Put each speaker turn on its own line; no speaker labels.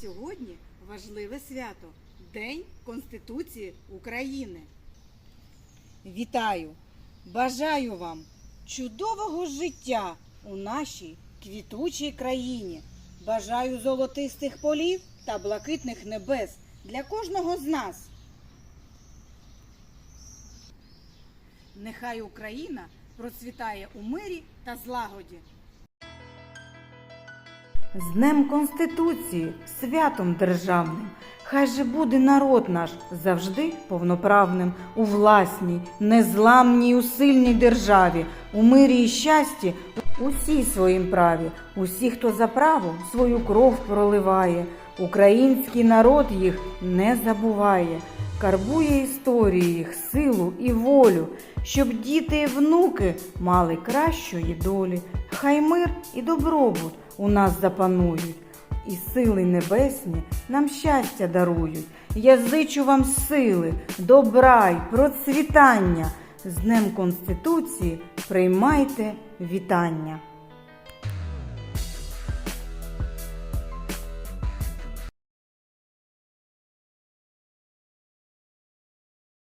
Сьогодні важливе свято День Конституції України. Вітаю! Бажаю вам чудового життя у нашій квітучій країні. Бажаю золотистих полів та блакитних небес для кожного з нас. Нехай Україна процвітає у мирі та злагоді. З Днем Конституції, святом державним, хай же буде народ наш завжди повноправним у власній, незламній, у сильній державі, у мирі і щасті, усі своїм праві, усі, хто за право свою кров проливає, український народ їх не забуває, карбує історії їх, силу і волю, щоб діти і внуки мали кращої долі, хай мир і добробут у нас запанують, і сили небесні нам щастя дарують. Я зичу вам сили, добра й процвітання. З Днем Конституції приймайте вітання.